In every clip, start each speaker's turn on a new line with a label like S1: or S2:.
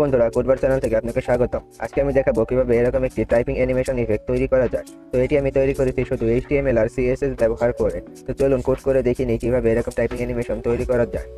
S1: বন্ধুরা কোডবার চ্যানেল থেকে আপনাকে স্বাগত আজকে আমি দেখাবো কীভাবে এরকম একটি টাইপিং অ্যানিমেশন ইফেক্ট তৈরি করা যায়। তো এটি আমি তৈরি করেছি শুধু এইচটিএমএল আর সিএসএস ব্যবহার করে। তো চলুন কোড করে দেখিনি কীভাবে এরকম টাইপিং অ্যানিমেশন তৈরি করা যায়।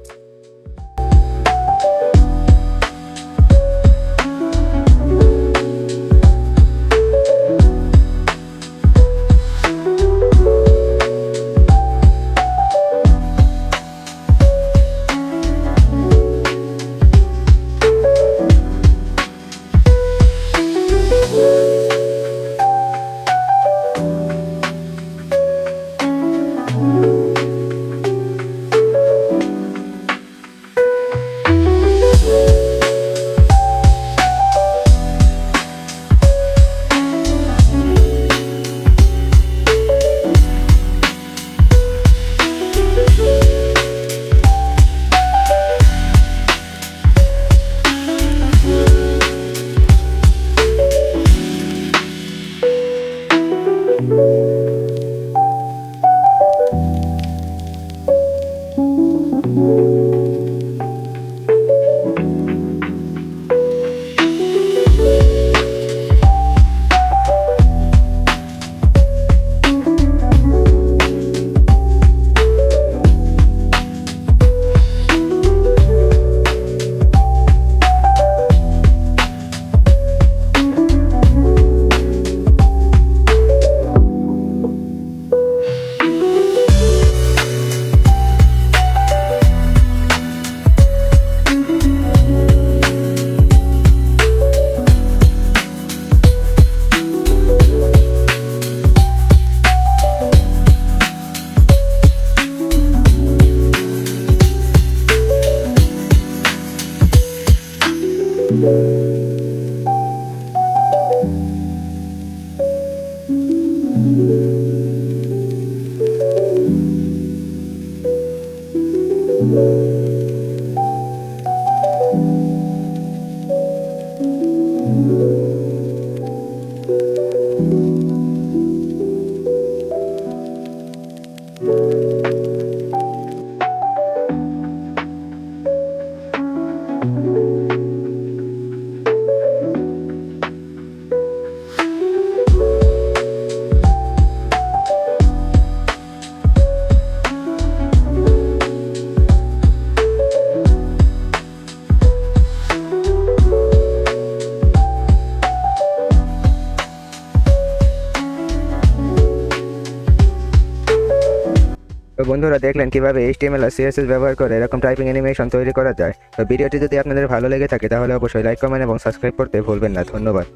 S1: thank you তো বন্ধুরা দেখলেন কীভাবে এইচটিএমএল আর সিএসএস ব্যবহার করে এরকম টাইপিং অ্যানিমেশন তৈরি করা যায়। তো ভিডিওটি যদি আপনাদের ভালো লেগে থাকে, তাহলে অবশ্যই লাইক কমেন্ট এবং সাবস্ক্রাইব করতে ভুলবেন না। ধন্যবাদ।